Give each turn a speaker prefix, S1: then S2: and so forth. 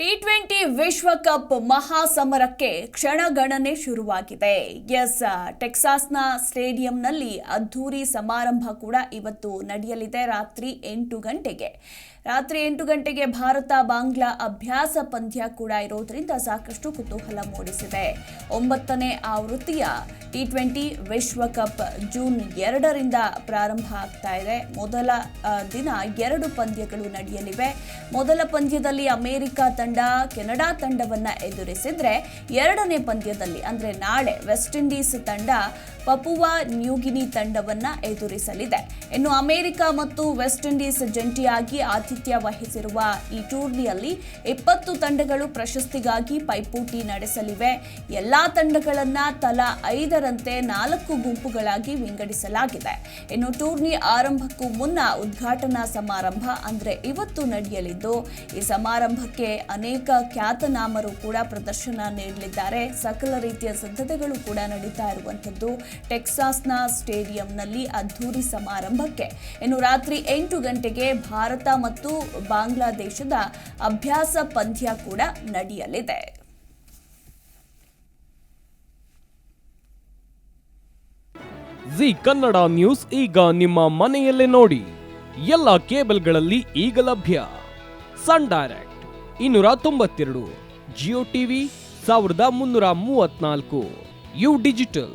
S1: T twenty ವಿಶ್ವಕಪ್ ಮಹಾಸಮರಕ್ಕೆ ಕ್ಷಣಗಣನೆ ಶುರುವಾಗಿದೆ. ಎಸ್, ಟೆಕ್ಸಾಸ್ನ ಸ್ಟೇಡಿಯಂನಲ್ಲಿ ಅದ್ಧೂರಿ ಸಮಾರಂಭ ಕೂಡ ಇವತ್ತು ನಡೆಯಲಿದೆ ರಾತ್ರಿ ಎಂಟು ಗಂಟೆಗೆ. ರಾತ್ರಿ ಎಂಟು ಗಂಟೆಗೆ ಭಾರತ ಬಾಂಗ್ಲಾ ಅಭ್ಯಾಸ ಪಂದ್ಯ ಕೂಡ ಇರೋದ್ರಿಂದ ಸಾಕಷ್ಟು ಕುತೂಹಲ ಮೂಡಿಸಿದೆ. ಒಂಬತ್ತನೇ ಆವೃತ್ತಿಯ ಟಿ ಟ್ವೆಂಟಿ ವಿಶ್ವಕಪ್ ಜೂನ್ ಎರಡರಿಂದ ಪ್ರಾರಂಭ ಆಗ್ತಾ ಇದೆ. ಮೊದಲ ದಿನ ಎರಡು ಪಂದ್ಯಗಳು ನಡೆಯಲಿವೆ. ಮೊದಲ ಪಂದ್ಯದಲ್ಲಿ ಅಮೆರಿಕ ತಂಡ ಕೆನಡಾ ತಂಡವನ್ನ ಎದುರಿಸಿದ್ರೆ ಎರಡನೇ ಪಂದ್ಯದಲ್ಲಿ ಅಂದ್ರೆ ನಾಳೆ ವೆಸ್ಟ್ ಇಂಡೀಸ್ ತಂಡ ಪಪುವಾ ನ್ಯೂಗಿನಿ ತಂಡವನ್ನ ಎದುರಿಸಲಿದೆ. ಇನ್ನು ಅಮೆರಿಕ ಮತ್ತು ವೆಸ್ಟ್ ಇಂಡೀಸ್ ಜಂಟಿಯಾಗಿ ಆತಿಥ್ಯ ವಹಿಸಿರುವ ಈ ಟೂರ್ನಿಯಲ್ಲಿ ಇಪ್ಪತ್ತು ತಂಡಗಳು ಪ್ರಶಸ್ತಿಗಾಗಿ ಪೈಪೋಟಿ ನಡೆಸಲಿವೆ. ಎಲ್ಲಾ ತಂಡಗಳನ್ನ ತಲಾ ಐದರಂತೆ ನಾಲ್ಕು ಗುಂಪುಗಳಾಗಿ ವಿಂಗಡಿಸಲಾಗಿದೆ. ಇನ್ನು ಟೂರ್ನಿ ಆರಂಭಕ್ಕೂ ಮುನ್ನ ಉದ್ಘಾಟನಾ ಸಮಾರಂಭ ಅಂದ್ರೆ ಇವತ್ತು ನಡೆಯಲಿದ್ದು, ಈ ಸಮಾರಂಭಕ್ಕೆ ಅನೇಕ ಖ್ಯಾತನಾಮರು ಕೂಡ ಪ್ರದರ್ಶನ ನೀಡಲಿದ್ದಾರೆ. ಸಕಲ ರೀತಿಯ ಸಿದ್ಧತೆಗಳು ಕೂಡ ನಡೀತಾ ಇರುವಂತದ್ದು ಟೆಕ್ಸಾಸ್ನ ಸ್ಟೇಡಿಯಂನಲ್ಲಿ ಅದ್ಧೂರಿ ಸಮಾರಂಭಕ್ಕೆ. ಇನ್ನು ರಾತ್ರಿ ಎಂಟು ಗಂಟೆಗೆ ಭಾರತ ಮತ್ತು ಬಾಂಗ್ಲಾದೇಶದ ಅಭ್ಯಾಸ ಪಂದ್ಯ ಕೂಡ ನಡೆಯಲಿದೆ.
S2: ಜಿ ಕನ್ನಡ ನ್ಯೂಸ್ ಈಗ ನಿಮ್ಮ ಮನೆಯಲ್ಲೇ ನೋಡಿ. ಎಲ್ಲ ಕೇಬಲ್ಗಳಲ್ಲಿ ಈಗ ಲಭ್ಯ. ಸನ್ ಡೈರೆಕ್ಟ್ ಇನ್ನೂರ ತೊಂಬತ್ತೆರಡು, ಜಿಯೋ ಟಿವಿ ಸಾವಿರದ ಮುನ್ನೂರ ಮೂವತ್ನಾಲ್ಕು ಯು ಡಿಜಿಟಲ್.